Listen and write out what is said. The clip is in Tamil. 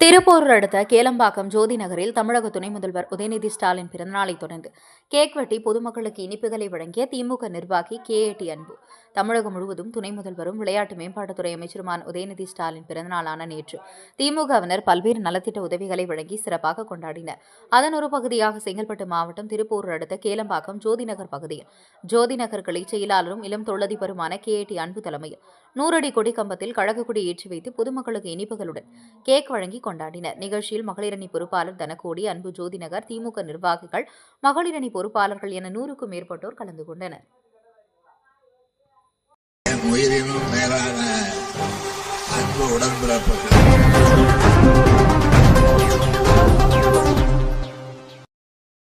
திருப்பூர் அடுத்த கேளம்பாக்கம் ஜோதி நகரில் தமிழக துணை முதல்வர் உதயநிதி ஸ்டாலின் பிறந்தநாளை தொடர்ந்து கேக் வெட்டி பொதுமக்களுக்கு இனிப்புகளை வழங்கிய திமுக நிர்வாகி கே ஏ அன்பு. தமிழகம் முழுவதும் துணை முதல்வரும் விளையாட்டு மேம்பாட்டுத்துறை அமைச்சருமான உதயநிதி ஸ்டாலின் பிறந்தநாளான நேற்று திமுகவினர் பல்வேறு நலத்திட்ட உதவிகளை வழங்கி சிறப்பாக கொண்டாடினர். அதன் ஒரு பகுதியாக செங்கல்பட்டு மாவட்டம் திருப்பூர் அடுத்த கேளம்பாக்கம் ஜோதி நகர் பகுதியில் ஜோதி நகர் கிளை செயலாளரும் இளம் தொழிலதிபருமான கே ஏ அன்பு தலைமையில் நூறடி கொடி கம்பத்தில் கழகக்குடி கொடி ஏற்றி வைத்து பொதுமக்களுக்கு இனிப்புகளுடன் கேக் வழங்கி கொண்டாடினர். நிகழ்ச்சியில் மகளிரணி பொறுப்பாளர் தனக்கோடி அன்பு ஜோதிநகர் திமுக நிர்வாகிகள் மகளிரணி பொறுப்பாளர்கள் என நூறுக்கும் மேற்பட்டோர் கலந்து கொண்டனர். உயிரினும் மேலான அன்பு உடன்பிறப்புகள்